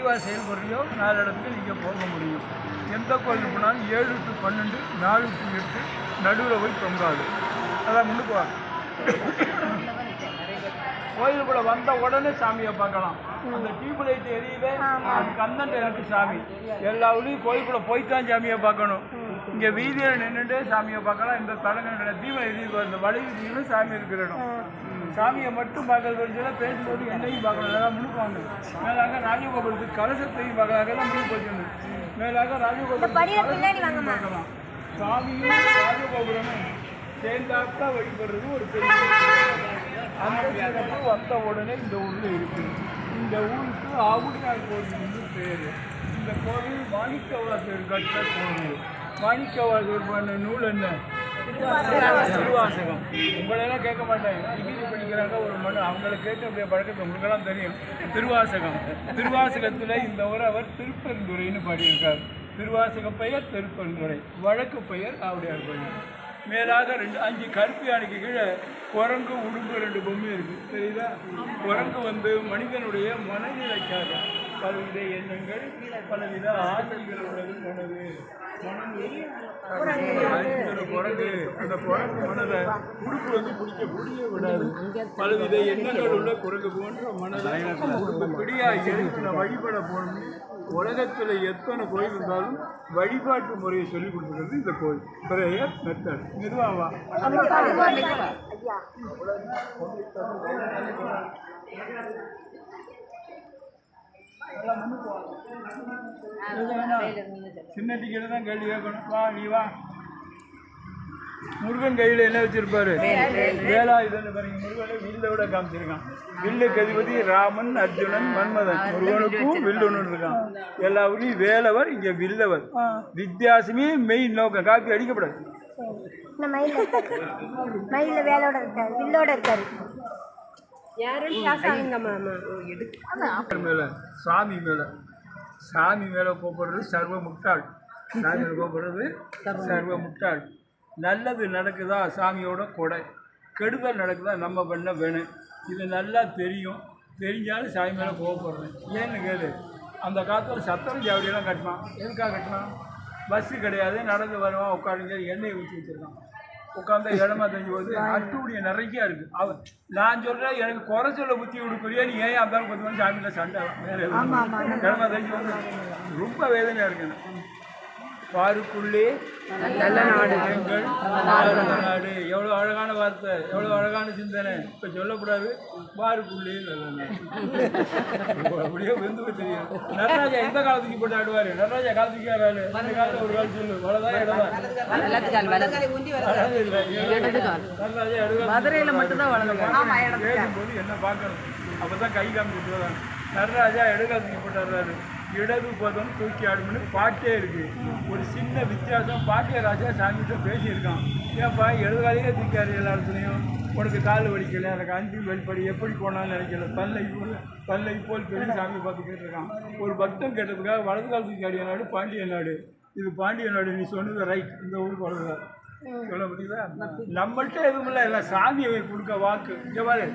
விரைவாக செயல்படுறியோ நாலு இடத்துக்கு நீங்கள் போக முடியும். எந்த கோயில் போனாலும் ஏழு டு பன்னெண்டு நாலு டு எட்டு நடுவில் போய் தொங்காது. அதான் முன்னுக்கு வா. கோயிலுக்குள்ள வந்த உடனே சாமியை பார்க்கலாம். அந்த டியூப் லைட் எரியுதே அது கந்தன் எனக்கு சாமி. எல்லா ஊர்லேயும் கோயிலுக்குள்ள போய்த்தான் சாமியை பார்க்கணும். இங்க வீதியில் நின்றுட்டு சாமியை பார்க்கலாம். இந்த தலங்கள் தீபம் எரியுது இந்த வழி சாமி இருக்கிற இடம். சாமியை மட்டும் பார்க்கறது வந்து பேசும்போது என்னையும் பார்க்கணும் எல்லாம் முழுக்குவாங்க மேலாக ராஜகோபுரத்துக்கு கலசத்தையும் பார்க்கறாங்க எல்லாம் முழு போச்சு மேலாக வாங்கம்மா. பார்க்கலாம் சாமியும் ராஜகோபுரமும் சேர்ந்தாப்பா வழிபடுறது ஒரு பெரிய அந்த வந்த உடனே இந்த ஊர்ல இருக்கு. இந்த ஊருக்கு ஆவுடையார் கோவில் பேர். இந்த கோவில் மாணிக்கவாசர் கட்ட கோவில். மாணிக்கவாசர் பண்ண நூல் என்ன? திருவாசகம். உங்களெல்லாம் கேட்க மாட்டேன் டிகிரி படிக்கிறாங்க ஒரு மனு அவங்கள கேட்டு அப்படியே பழக்கத்தை உங்களுக்கெல்லாம் தெரியும் திருவாசகம் திருவாசகத்தில் இந்த ஒரு அவர் திருப்பெருந்துறைன்னு பாடியிருக்கார். திருவாசக பெயர் திருப்பெருந்துறை. வழக்கு பெயர் ஆவுடையார் கோவில் மேலாக ரெண்டு அஞ்சு கருப்பு யானைக்கு கீழே குரங்கு உடும்பு ரெண்டு பொம்மை இருக்குது தெரியுதா? குரங்கு வந்து மனிதனுடைய மனநிலைக்காக பலவித எண்ணங்கள் பலவித ஆசைகள் உள்ளது மனது மனது ஐந்து குரங்கு. அந்த குரங்கு மனதை உடுப்பு வந்து பிடிக்க பிடிக்க விடாது பலவித எண்ணங்கள் உள்ள குரங்கு போன்ற மனதை பிடியா இருக்கு வழிபட போகணும் உலகத்தில் எத்தனை கோயில் இருந்தாலும் வழிபாட்டு முறையை சொல்லிக் கொடுக்குறது இந்த கோயில். Prayer method. நிர்வாகா சின்ன டிக்கெட் தான் கேள்வி கேட்கணும் வா நீ வா முருகன் கையில் என்ன வச்சிருப்பாரு? வேலா இதுன்னு பாருங்க. முருகனை வில்லோட காமிச்சிருக்கான். வில்லுக்கு அதிபதி ராமன் அர்ஜுனன் மன்மதன். முருகனுக்கும் வில்லு ஒன்று இருக்கான். எல்லா ஊர்லையும் வேலவர் இங்க வில்லவர். வித்தியாசமே மெயின் நோக்கம். காப்பி அடிக்கப்படாது. மயில வேலோட இருக்காரு. வில்லோட இருக்காரு. மேல சாமி மேல. சாமி மேல கூப்பிடுறது சர்வ முட்டாள். சாமி மேல கூப்பிடுறது சர்வ முட்டாள். நல்லது நடக்குதா? சாமியோட கொடை. கெடுதல் நடக்குதா? நம்ம பண்ண வேணும் இது நல்லா தெரியும். தெரிஞ்சாலும் சாமி மேலே கோவப்படுறேன் ஏன்னு கேளு. அந்த காலத்தில் சத்திரம் ஜாவடியெல்லாம் கட்டினான். எதுக்காக கட்டினான்? பஸ்ஸு கிடையாது. நடந்து வருவான் உட்காருங்க. எண்ணெய் ஊற்றி வச்சிருக்கான். உட்காந்தா இடமா தெரிஞ்சு போது அட்டுடைய நிறைய இருக்கு அவ நான் சொல்றேன் எனக்கு குறை சொல்ல புத்தி கொடுக்குறியா நீ ஏன் அந்த கொஞ்சம் கொஞ்சம் சாமியில் சண்டை வேற இடமா தெரிஞ்சு வந்து ரொம்ப வேதனையா இருக்கு. பாருக்குள்ளே நல்ல நாடு. எங்கள் நாடு. எவ்வளோ அழகான வார்த்தை எவ்வளோ அழகான சிந்தனை. இப்போ சொல்லக்கூடாது. பாருக்குள்ளே நல்ல நாடு. அப்படியே வந்து தெரியும் நடராஜா எந்த காலத்துக்கு போட்டு ஆடுவார்? நடராஜா காலத்துக்கு ஆடுறாரு அந்த காலத்தில் ஒரு காலம் சொல்லு. வளதான் இடதான் மதுரையில் மட்டும்தான் வளர்ந்து கேட்கும்போது என்ன பார்க்கணும்? அப்போ தான் கை வராங்க. நடராஜா இடகாலத்துக்கு போட்டுறாரு இடது பதம் தூக்கி ஆடும்னு பாட்டே இருக்கு. ஒரு சின்ன வித்தியாசம். பாட்டிய ராஜா சாமிகிட்ட பேசியிருக்கான். ஏன்ப்பா இடதுகாலையே தூக்கியாரு எல்லா இடத்துலையும் உனக்கு கால் வலிக்கல எனக்கு அஞ்சு வெளிப்படி. எப்படி போனாலும் நினைக்கல. பல்லை போல் பல்லை போல் பெரிய சாமி பார்த்து கேட்டிருக்கான். ஒரு பக்தன் கேட்டதுக்காக வலது கால் தூக்கி ஆடிய நாடு பாண்டிய நாடு. இது பாண்டிய நாடு நீ சொன்னது ரைட் இந்த ஊருக்கு வளர்ந்தார் சொல்ல முடியுதா? நம்மள்ட்ட எதுவும் இல்லை. இல்லை சாமியை கொடுக்க வாக்கு. இங்கே பாரு.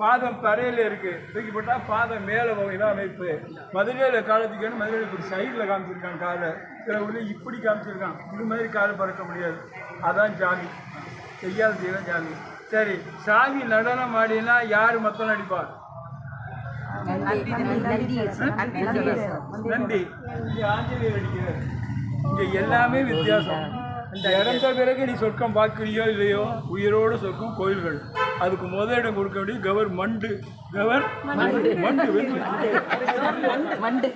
பாதம் தரையில் இருக்கு. தூக்கி போட்டா பாதம் மேலே இதான் அமைப்பு. மதுரையில் காலத்துக்கு மதுரையில் இப்படி சைடில் காமிச்சிருக்கான் காலை. சில உள்ள இப்படி காமிச்சிருக்கான் இது மாதிரி காலை பறக்க முடியாது. அதான் சாமி செய்யாத செய்யலாம் சாமி சரி சாமி நடனம் ஆடினா யார் மொத்தம் நடிப்பார்? நன்றி இங்கே ஆஞ்சநேயர் அடிக்கிறார் இங்கே எல்லாமே வித்தியாசம். இந்த இறந்த பிறகு நீ சொர்க்கம் பார்க்குறியோ இல்லையோ? உயிரோடு சொர்க்கம் கோயில்கள். அதுக்கு முத இடம் கொடுக்க வேண்டியது கவர் மண்டு. கவர் மண்டு. மண்டு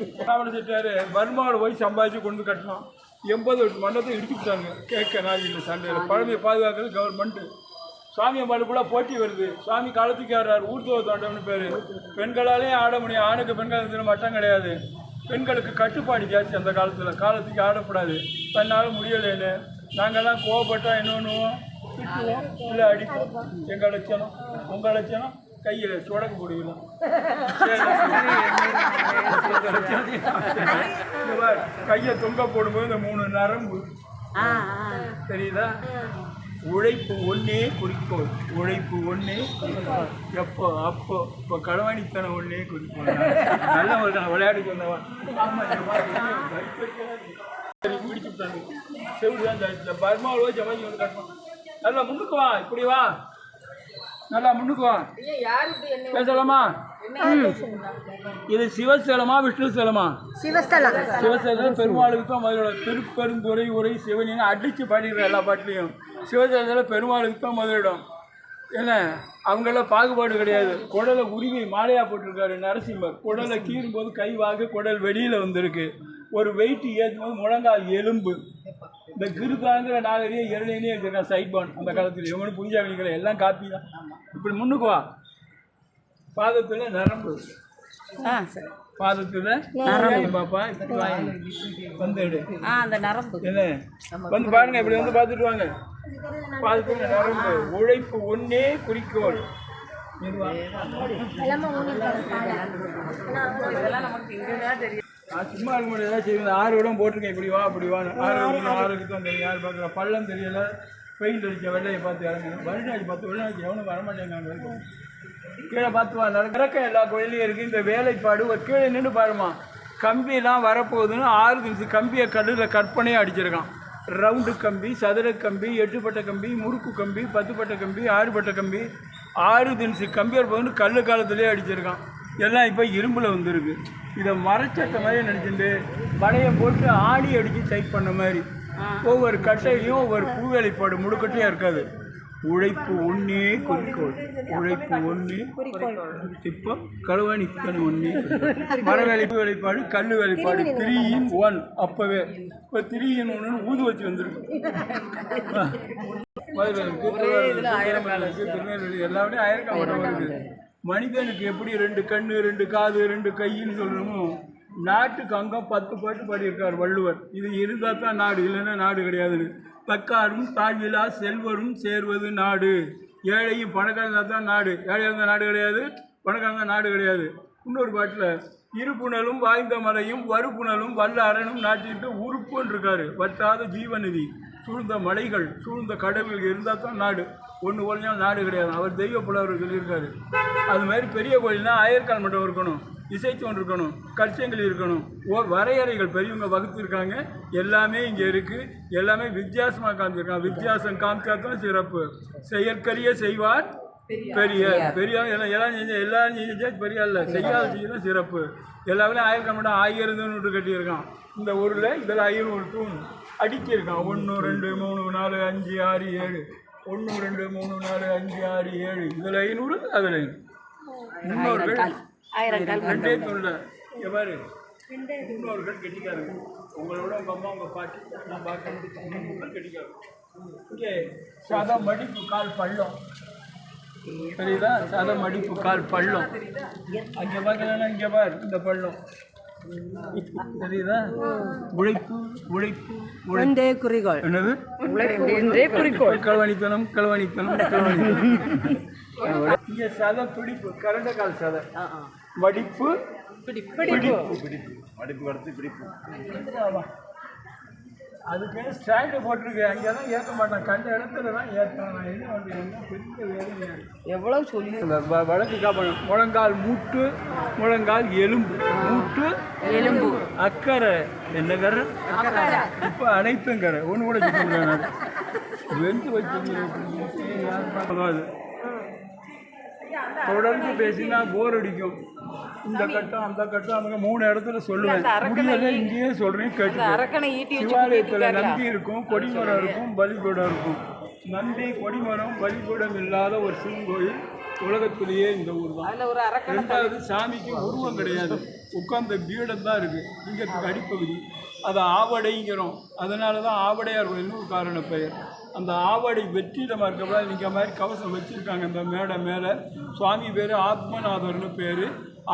செட்டாரு பர்மாவில் போய் சம்பாதிச்சு கொண்டு கட்டினான் எண்பது மண்டத்தை இடிச்சு விட்டாங்க. கேட்க நான் இல்லை சண்டையில் பழமையை பாதுகாக்கிறது கவர்மெண்ட்டு சுவாமி அம்பாளுக்குள்ள போட்டி வருது. சுவாமி காலத்துக்கு ஆடுறாரு ஊர்த்துவ தாண்டவனு பேர். பெண்களாலேயும் ஆட முடியும். ஆணுக்கு பெண்கள் தினம் மட்டம் கிடையாது. பெண்களுக்கு கட்டுப்பாடு ஜாஸ்தி அந்த காலத்தில். காலத்துக்கு ஆடக்கூடாது தன்னால் முடியலைன்னு நாங்கள்லாம் கோவப்பட்டோம் என்ன பண்ணுவோம்? திட்டுவோம் இல்லை அடிப்போம். எங்கள் லட்சணம்? உங்கள் லட்சணம்? கையில் சுடக்கு முடியலாம் கையை தொங்க போடும்போது இந்த மூணு நரம்பு. தெரியுதா? உழைப்பு ஒன்றே குறிக்கோள். உழைப்பு ஒன்றே குறிக்கோள். எப்போ அப்போ. இப்போ களவாணித்தனம் ஒன்றே குறிக்கோள். நல்ல ஒரு விளையாட்டு சொன்னவன் மாதிரி பிடிச்சு விட்டாங்க செவிடுதான் இந்த- இந்த பர்மாவோ ஜமாஜி வந்து கட்டணும் நல்லா முன்னுக்கு வா இப்படி வா. நல்லா முன்னுக்கு வா. பேசலாமா இது சிவஸ்தலமா விஷ்ணு ஸ்தலமா சிவஸ்தலம். பெருமாளுக்கு தான் முதலோட திருப்பெருந்துறை உரை சிவனின்னு அடித்து பாடிடுற எல்லா பாட்டிலையும் சிவசேதனில் பெருமாளுக்கு தான் முதலிடம் என்ன? அவங்களாம் பாகுபாடு கிடையாது. குடலை உருவி மாலையாக போட்டிருக்காரு நரசிம்மர். குடலை கீறும்போது கை வாங்க குடல் வெளியில் வந்திருக்கு. ஒரு வெயிட் ஏற்றும் போது முழங்கால் எலும்பு. இந்த கிருபாங்கிற நாகரிகம் இரணையே இருக்கிறான் சைட்பான் அந்த காலத்தில். பூஜா பண்ணிக்கிற எல்லாம் காப்பி தான் இப்படி முன்னுக்கு வா. பாதத்தில் நரம்பு. பாதத்தில் பாப்பா வந்து அந்த நரம்பு. என்ன? வந்து பாருங்க இப்படி வந்து பார்த்துட்டு வாங்க. பாதத்தில் நரம்பு. உழைப்பு ஒன்னே குறிக்கோள். இதெல்லாம் நமக்கு தெரியும். நான் சும்மா இருக்க முடியாது. ஏதாவது செய்வேன். ஆறு இடம் போட்டிருக்கேன். இப்படி வா அப்படி வா. ஆறு இடம் ஆறுக்கு தான் தெரியும் யார் பார்க்குற? பள்ளம் தெரியல. பெயிண்ட் அடிச்ச வெள்ளையை பார்த்து இறங்குங்க வருடாச்சு பார்த்து வெள்ளாச்சு எவனும் வரமாட்டேங்க கீழே பார்த்து வா. நடக்க எல்லா கோயிலையும் இருக்குது இந்த வேலைப்பாடு ஒரு கீழே நின்று பாருமா கம்பியெல்லாம் வரப்போகுதுன்னு ஆறு நிமிஷம் கம்பியை கல்லில் கற்பனையாக அடிச்சிருக்கான். ரவுண்டு கம்பி சதுர கம்பி எட்டுப்பட்ட கம்பி முறுக்கு கம்பி பத்துப்பட்ட கம்பி ஆறுபட்ட கம்பி ஆறு தினசு கம்பி வரப்போகுதுன்னு கல்லு காலத்திலே அடிச்சிருக்கான். எல்லாம் இப்போ இரும்பில் வந்துருக்கு. இதை மரச்சட்ட மாதிரி நினச்சிட்டு வளைய போட்டு ஆணி அடித்து டைப் பண்ண மாதிரி. ஒவ்வொரு கட்டையிலையும் ஒவ்வொரு பூவேலைப்பாடு முழுக்கட்டையாக இருக்காது. உழைப்பு ஒன்றே குறிக்கோள். உழைப்பு ஒன்றே இப்போ களவாணிக்கன் ஒன்றே மர வேலைப்பு வேலைப்பாடு கல் வேலைப்பாடு த்ரீ இன் ஒன் அப்போவே. இப்போ த்ரீ இன் ஒன்று ஊது வச்சு வந்திருக்கு. திருநெல்வேலி எல்லாமே ஆயிரக்கணக்கான வருது மனிதனுக்கு எப்படி ரெண்டு கண் ரெண்டு காது ரெண்டு கைன்னு சொல்கிறோமோ நாட்டுக்கு அங்கம் பத்து பாட்டு பாடியிருக்கார் வள்ளுவர். இது இருந்தால் தான் நாடு இல்லைன்னா நாடு கிடையாதுன்னு. தக்காரும் தாழ்விலா செல்வரும் சேர்வது நாடு. ஏழையும் பணக்காரங்க தான் நாடு. ஏழையாக இருந்தால் நாடு கிடையாது பணக்காரங்க நாடு கிடையாது. இன்னொரு பாட்டில் இருப்புணலும் வாய்ந்த மலையும் வறுப்புணலும் வல்ல அரணும் நாட்டிற்கு உறுப்புன்னு இருக்காரு வற்றாத ஜீவநிதி சூழ்ந்த மலைகள் சூழ்ந்த கடவுள் இருந்தால் தான் நாடு. ஒன்று ஒழிஞ்சால் நாடு கிடையாது. அவர் தெய்வ புலவர் சொல்லியிருக்காரு. அது மாதிரி பெரிய கோயில்னா ஆயிரக்கால் மண்டபம் இருக்கணும். இசைத்தோன் இருக்கணும். கற்சங்கள் இருக்கணும். ஓ வரையறைகள் பெரியவங்க வகுத்திருக்காங்க. எல்லாமே இங்கே இருக்குது எல்லாமே வித்தியாசமாக காமிச்சிருக்காங்க. வித்தியாசம் காமிச்சா தான் சிறப்பு. செயற்கரிய செய்வார் பெரிய பெரிய எல்லாம் எல்லாம் செஞ்ச எல்லாரும் செஞ்சா பெரிய இல்லை. செய்யாத செஞ்சா சிறப்பு. எல்லாமே ஆயிரக்கால் மண்டபம் ஆயிரத்துன்னு விட்டு கட்டியிருக்கான். இந்த ஊரில் இதில் ஐநூறு தூண் அடிக்கிருக்கான் ஒன்று ரெண்டு மூணு நாலு அஞ்சு ஆறு ஏழு. ஒன்று ரெண்டு மூணு நாலு அஞ்சு ஆறு ஏழு. இதில் ஐநூறு அதில் முன்னோர்கள் ரெண்டே தொழில பாரு. முன்னோர்கள் கெட்டிக்காரங்க. உங்களோட உங்கள் அம்மா உங்கள் பாட்டி நான் பார்க்கணும் கெட்டிக்காரங்க. இங்கே சாதா மடிப்பு கால் பள்ளம். தெரியுதா? சாதா மடிப்பு கால் பள்ளம். அங்கே பார்க்கலன்னா இங்கே பார் இந்த பள்ளம். தெரியுதா? உழைப்பு உழைப்பு ஒன்றே குறிக்கோள். என்னது? ஒன்றே குறிக்கோள். களவாணித்தனம் களவாணித்தனம் களவாணித்தனம் இங்கே சதை பிடிப்பு கரண்ட கால் சதை. வடிப்பு பிடிப்பு பிடிப்பு. மடிப்பு கடத்து பிடிப்பு. அதுக்கு ஸ்டாண்டு போட்டிருக்கு? அங்கே தான் ஏற்ற மாட்டேன். கண்ட இடத்துல தான் ஏற்றேன். நான் என்ன பண்ணுறேன் பெரிய வேலையாக எவ்வளவு சொல்லி வழக்கு காப்பணும் முழங்கால் மூட்டு முழங்கால் எலும்பு. மூட்டு எலும்பு. அக்கறை. என்ன கரை இப்போ அனைத்தும் கரை ஒன்று கூட சொல்ல முடியாது வெந்து வச்சு தொடர்ந்து பேசினா போர் அடிக்கும். இந்த கட்டம் அந்த கட்டம் அந்த மூணு இடத்துல சொல்லுவேன். முடியல இங்கேயே சொல்றேன் கேட்டு சிவாலயத்தில் நந்தி இருக்கும் கொடிமரம் இருக்கும் பலிபீடம் இருக்கும். நந்தி கொடிமரம் பலிபீடம் இல்லாத ஒரு சிவங்கோயில் உலகத்திலேயே இந்த ஊர் தான் ரெண்டாவது சாமிக்கு உருவம் கிடையாது. உட்கார்ந்த பீடம் தான் இருக்குது லிங்கத்துக்கு அடிப்பகுதி. அதை ஆவடைங்கிறோம். அதனால தான் ஆவடையார் கோயில்னு ஒரு காரண பெயர். அந்த ஆவடை வெற்றிடமாக இருக்கப்ப இங்கே மாதிரி கவசம் வச்சுருக்காங்க இந்த மேடை மேலே. சுவாமி பேர் ஆத்மநாதர்னு பேர்.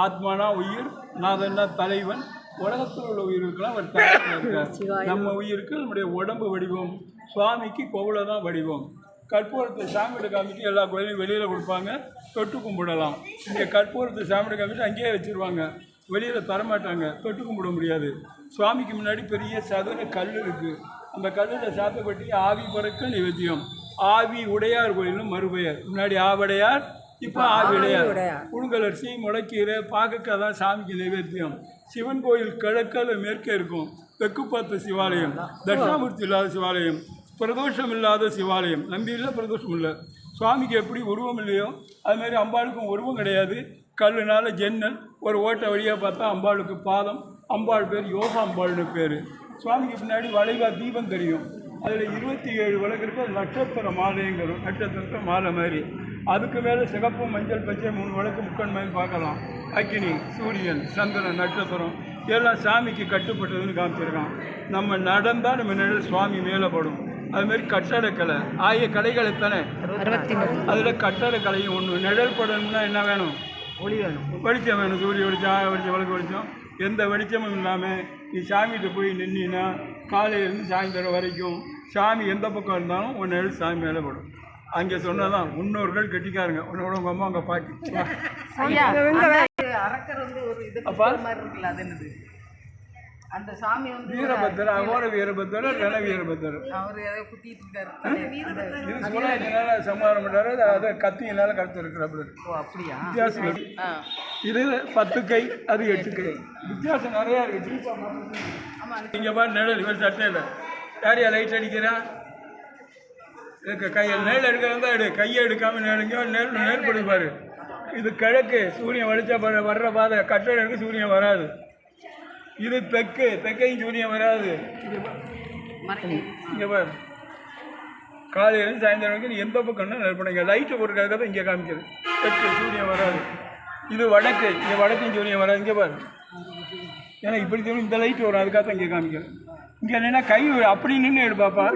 ஆத்மானா உயிர் நாதன்னா தலைவன் உலகத்தில் உள்ள உயிருக்கெல்லாம் அவர் தலைவன் இருக்கார் நம்ம உயிருக்கு நம்முடைய உடம்பு வடிவம் சுவாமிக்கு கோவில தான் வடிவம். கற்பூரத்தை சாமிகிட்ட காமிச்சு எல்லா கோயிலையும் வெளியில் கொடுப்பாங்க தொட்டு கும்பிடலாம். இங்கே கற்பூரத்தை சாமிகிட்ட காமிச்சு அங்கேயே வச்சுருவாங்க. வெளியில் தரமாட்டாங்க தொட்டு கும்பிட முடியாது. சுவாமிக்கு முன்னாடி பெரிய சதுர கல் இருக்குது அந்த கல்லில் சாத்தப்பட்டி ஆவி பறக்க நிவேத்தியம். ஆவி உடையார் கோயில்னு மறுபெயர். முன்னாடி ஆவடையார் இப்போ ஆவி உடையார் புழுங்கலரிசி முளைக்கீரை பாகக்காய் தான் சாமிக்கு நைவேத்தியம். சிவன் கோயில் கிழக்கில் மேற்கே இருக்கும். தெற்கு பார்த்த சிவாலயம் தட்சிணாமூர்த்தி இல்லாத சிவாலயம் பிரதோஷம் இல்லாத சிவாலயம். நம்பி இல்லை பிரதோஷம் இல்லை. சுவாமிக்கு எப்படி உருவம் இல்லையோ அது மாதிரி அம்பாளுக்கும் உருவம் கிடையாது. கல்லுனால ஜன்னல் ஒரு ஓட்டை வழியாக பார்த்தா அம்பாளுக்கு பாதம் அம்பாள் பேர் யோகா அம்பாள்னு பேர். சுவாமிக்கு பின்னாடி வளைவா தீபம் தெரியும். அதில் இருபத்தி ஏழு விளக்கு இருக்கு அது நட்சத்திர மாலைங்கிறோம் நட்சத்திரத்தை மாலை மாதிரி. அதுக்கு மேலே சிகப்பு மஞ்சள் பச்சை மூணு விளக்கு முக்கன் மாதிரி பார்க்கலாம். அக்கினி சூரியன் சந்திரன் நட்சத்திரம் எல்லாம் சாமிக்கு கட்டுப்பட்டதுன்னு காமிச்சிருக்கான். நம்ம நடந்தால் நம்ம நிழல் சுவாமி மேலே படும். அது மாதிரி கட்டடக்கலை ஆய கலைகள் மூணு அதில் கட்டடக்கலையும் ஒன்று நிழல் படணும்னா என்ன வேணும்? ஒளி வேணும். வெளிச்சம் வேணும். சூரிய வெளிச்சம் ஆய வெளிச்சம் விளக்கு வெளிச்சம். எந்த வெளிச்சமும் இல்லாமல் நீ சாமிகிட்ட போய் நின்னா காலையிலேருந்து சாயந்தரம் வரைக்கும் சாமி எந்த பக்கம் இருந்தாலும் உன் நிழல் சாமி மேலே படும். அங்கே சொன்னதான் முன்னோர்கள் கெட்டிக்காருங்க. உன்னோட உங்கள் அம்மா உங்கள் பாட்டி. அரக்கர் வந்து ஒரு இது அப்பா? மாதிரி இருக்குல்ல அது என்னது? அந்த சாமி வந்து வீரபத்திரர் அகோர வீரபத்திரர் ரண வீரபத்திரர். அவர் ஏதோ குத்திட்டு இருக்காரு. சமாதானம் பண்ணுறாரு அதை கத்தியினால கருத்து இருக்கிறாப்புல ஓ அப்படியா? வித்தியாசம் இது பத்து கை அது எட்டு கை. வித்தியாசம் நிறையா இருக்கு. இங்கே பாரு நிழல் இவர் சட்டையில் யாரையா லைட் அடிக்கிறான் இதுக்கு கையில் நெல் எடுக்கிறதா எடு. கையை எடுக்காம நெருங்க நெல் நெல் பாரு. இது கிழக்கு சூரியன் வலிச்சா பாரு வர்ற பாதை கட்டடம் சூரியன் வராது. இது தெற்கு தெற்கையும் சூரியன் வராது. இங்கே பாரு. காலையிலேருந்து சாயந்தரம் வரைக்கும் எந்த பக்கம்னா நெல் லைட்டு போட்டுக்காக தான் இங்கே காமிக்கிறது. தெற்கு சூரியன் வராது. இது வடக்கு இங்கே வடக்கும் சூரியன் வராது. இங்கே பாரு. ஏன்னா இப்படி தெரியும் இந்த லைட் வரும் அதுக்காக தான் இங்கே காமிக்கிறேன் இங்கே என்னென்னா கை அப்படி நின்று எடுப்பாப்பா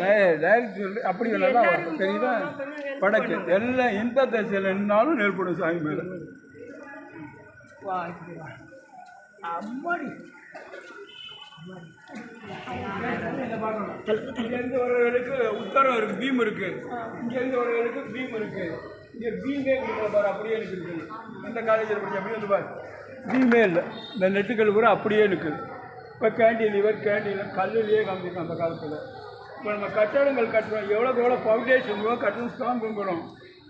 டைரக்ட் அப்படி வரும் தெரியுதா? வடக்கு எல்லாம் எந்த திசையில் நின்னாலும் நெருப்படும் சாமி மேலே. அம்மாடி. இங்கேருந்து வரவர்களுக்கு உத்தரம் இருக்கு பீம் இருக்கு. இங்கேருந்து வரவர்களுக்கு பீம் இருக்கு. இங்கே பீமே கொடுக்குற பாரு அப்படியே எனக்கு இருக்குது எந்த காலேஜில் படிச்ச அப்படியே வந்து பாரு பீமே இல்லை. இந்த நெட்டுக்கள் பூரா அப்படியே இருக்குது இப்போ கேண்டீன் இவர் கேண்டீன் கல்லுலேயே காமிச்சிருக்கோம் அந்த காலத்தில். இப்போ நம்ம கட்டடங்கள் கட்டுறோம். எவ்வளோக்கு எவ்வளோ ஃபவுண்டேஷன் கட்டணும். ஸ்ட்ராங் பண்ணுறோம்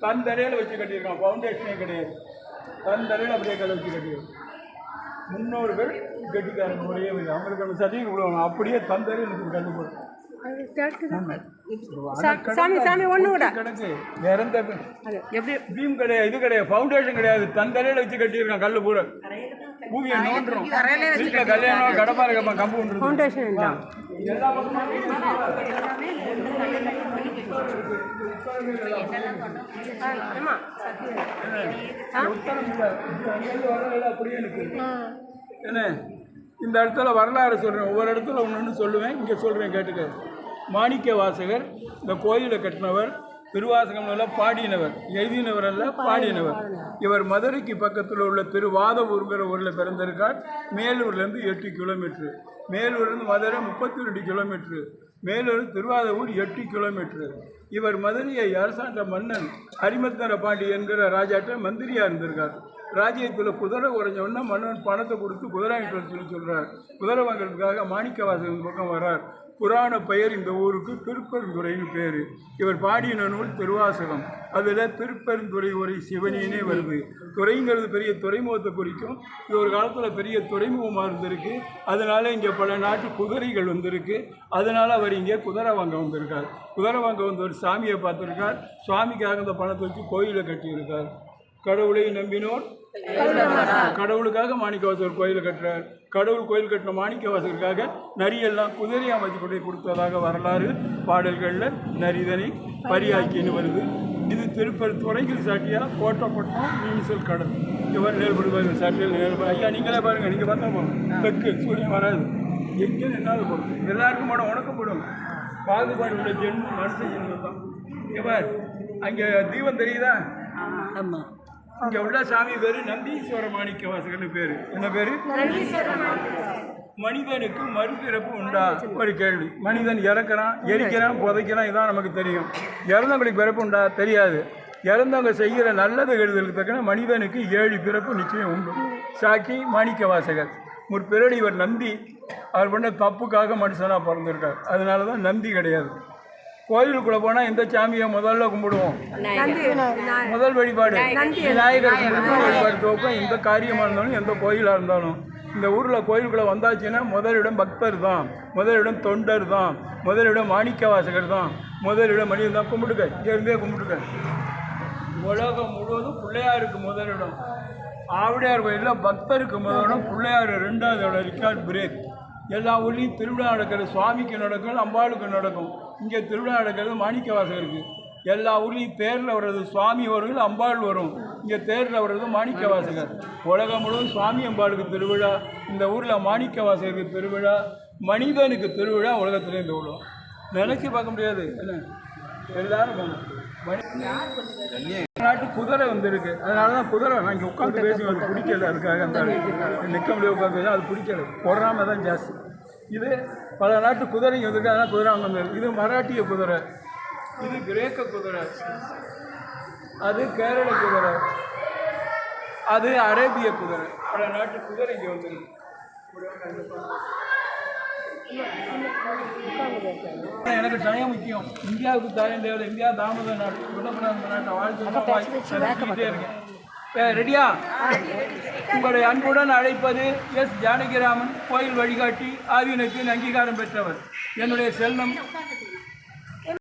தந்தரையில் வச்சு கட்டியிருக்கோம். ஃபவுண்டேஷனே கிடையாது. தந்தரையில் அப்படியே கதை வச்சு கட்டியிருக்கோம். முன்னோர்கள் கெட்டிக்காரங்க முறையே அவங்களுக்கு நம்ம சதிக்கு விடுவாங்க அப்படியே தந்தரையில் இருக்குது கண்டு சாமி சாமி ஒன்று விட. எப்படி? பீம் கிடையாது இது கிடையாது ஃபவுண்டேஷன் கிடையாது. தந்தரையில் வச்சு கட்டியிருக்கான் கல் பூரா. பூமியை நோண்டுறோம். வீட்டில் கல்யாணம் கடப்பா இருக்கப்பா கம்பு ஒன்று ஃபவுண்டேஷன் தான் எல்லா அப்படியே இருக்கு. என்ன? இந்த இடத்துல வரலாறு சொல்கிறேன் ஒவ்வொரு இடத்துல ஒன்று ஒன்று சொல்லுவேன். இங்கே சொல்கிறேன் கேட்டுக்க. மாணிக்க வாசகர் இந்த கோயிலை கட்டினவர் திருவாசகம் அல்ல பாடினவர் எழுதினவர் அல்ல பாடினவர். இவர் மதுரைக்கு பக்கத்தில் உள்ள திருவாதவூருங்கிற ஊரில் பிறந்திருக்கார். மேலூர்லேருந்து எட்டு கிலோமீட்ரு. மேலூர்லேருந்து மதுரை முப்பத்தி ரெண்டு கிலோமீட்ரு. மேலூர் திருவாதவூர் எட்டு கிலோமீட்ரு. இவர் மதுரையை அரசாங்க மன்னன் ஹரிமத்தர பாண்டி என்கிற ராஜாட்ட மந்திரியாக இருந்திருக்கார். ராஜ்யத்தில் குதிரை உறைஞ்சோன்னா மன்னன் பணத்தை கொடுத்து குதிரை வாங்கிட்டு சொல்லி சொல்கிறார் குதிரை வாங்குறதுக்காக மாணிக்கவாசகன் இந்த பக்கம் வர்றார். புராண பெயர் இந்த ஊருக்கு திருப்பெருந்துறைன்னு பேர். இவர் பாடிய நூல் திருவாசகம். அதில் திருப்பெருந்துறை உரை சிவனினே வருது. துறைங்கிறது பெரிய துறைமுகத்தை குறிக்கும். இது ஒரு காலத்தில் பெரிய துறைமுகமாக இருந்திருக்கு. அதனால இங்கே பல நாட்டு குதிரைகள் வந்திருக்கு. அதனால அவர் இங்கே குதிரை வாங்க வந்திருக்கார். குதிரை வாங்க ஒரு சாமியை பார்த்துருக்கார். சுவாமிக்காக இந்த பணத்தை வச்சு கோயிலை கட்டியிருக்கார். கடவுளை நம்பினோர் கடவுளுக்காக மாணிக்கவாசகர் கோயில் கட்டுறார். கடவுள் கோயில் கட்டின மாணிக்கவாசகருக்காக நரியெல்லாம் குதிரையாக வச்சு கொண்டு கொடுத்ததாக வரலாறு பாடல்களில் நரிதனை பரியாக்கின்னு வருது. இது திருப்பதி துறைகள் சாட்டியா கோட்டப்பட்டினம் மீன்சல் கடல். இவர் நேர்படுவார் சாட்டியில் நேர்படு ஐயா நீங்களே பாருங்கள் நீங்கள் பார்த்தா போகும் தெற்கு சூரியன் வராது. எங்கே நின்னாலும் போடும் எல்லாருக்கும் போடும் உனக்கும் போடும். பாகுபாடு உள்ள ஜென்மம் மனுஷ ஜென்மம் தான் பார் அங்கே தீபம் தெரியுதா? ஆமாம் இங்க உள்ள சாமி பேரு நந்தீஸ்வர மாணிக்க வாசகர்னு பேரு. என்ன பேரு? மனிதனுக்கு மறுபிறப்பு உண்டா? ஒரு கேள்வி. மனிதன் இறக்குறான் எரிக்கிறான் புதைக்கிறான் இதான் நமக்கு தெரியும். இறந்தவங்களுக்கு பிறப்பு உண்டா? தெரியாது. இறந்தவங்க செய்கிற நல்லது கெடுதலுக்கு தக்கன மனிதனுக்கு ஏழு பிறப்பு நிச்சயம் உண்டு. சாக்கி மாணிக்க வாசகர் முற்பிறடி இவர் நந்தி. அவர் பண்ண தப்புக்காக மனுஷனாக பிறந்திருக்கார். அதனால தான் நந்தி கிடையாது. கோயிலுக்குள்ளே போனால் எந்த சாமியை முதல்ல கும்பிடுவோம். முதல் வழிபாடு. விநாயகர் வழிபாடு துவக்கம். எந்த காரியமாக இருந்தாலும் எந்த கோயிலாக இருந்தாலும். இந்த ஊரில் கோயிலுக்குள்ளே வந்தாச்சுன்னா முதலிடம் பக்தர் தான். முதலிடம் தொண்டர் தான். முதலிடம் மாணிக்க வாசகர் தான். முதலிடம் மனிதன் தான். கும்பிடுக்க இங்கேருந்தே கும்பிடுக்க உலகம் முழுவதும் பிள்ளையாருக்கு முதலிடம். ஆவிடையார் கோயிலில் பக்தருக்கு முதலிடம் பிள்ளையார். ரெண்டாவது ரெக்கார்ட் பிரேக். எல்லா ஊர்லேயும் திருவிழா நடக்கிறது சுவாமிக்கு நடக்கும் அம்பாளுக்கு நடக்கும். இங்கே திருவிழா நடக்கிறது மாணிக்க வாசகருக்கு எல்லா ஊர்லேயும் தேரில் வர்றது சுவாமி வரும் அம்பாள் வரும். இங்கே தேரில் வர்றது மாணிக்க வாசகர் உலகம் முழுவதும் சுவாமி அம்பாளுக்கு திருவிழா இந்த ஊரில் மாணிக்க வாசகருக்கு திருவிழா மனிதனுக்கு திருவிழா உலகத்துல இந்த நினச்சி பார்க்க முடியாது. என்ன? எல்லாரும் போகணும். நாட்டு குதிரை வந்திருக்கு. அதனால தான் குதிரை நான் இங்கே உட்காந்து பேசி அது பிடிக்கல. அதுக்காக அந்த நிற்க முடியாது உட்காந்து அது பிடிக்கல. பொறாம தான் ஜாஸ்தி. இது பல நாட்டு குதிரைங்க வந்திருக்கு. அதனால் குதிரை அங்கே வந்தது இது மராட்டிய குதிரை. இது கிரேக்க குதிரை. அது கேரள குதிரை. அது அரேபிய குதிரை. பல நாட்டு குதிரை இங்கே வந்திருக்கு. எனக்கு தயம் முக்கியம். இந்தியாவுக்கு தயம் தேவை இந்தியா தாமத நாடு உடம்புறாங்க நாட்டை வாழ்த்து இருக்கேன். ரெடியா? உங்களுடைய அன்புடன் அழைப்பது எஸ். ஜானகிராமன் கோயில் வழிகாட்டி ஆதீனத்தின் அங்கீகாரம் பெற்றவர். என்னுடைய செல்லம்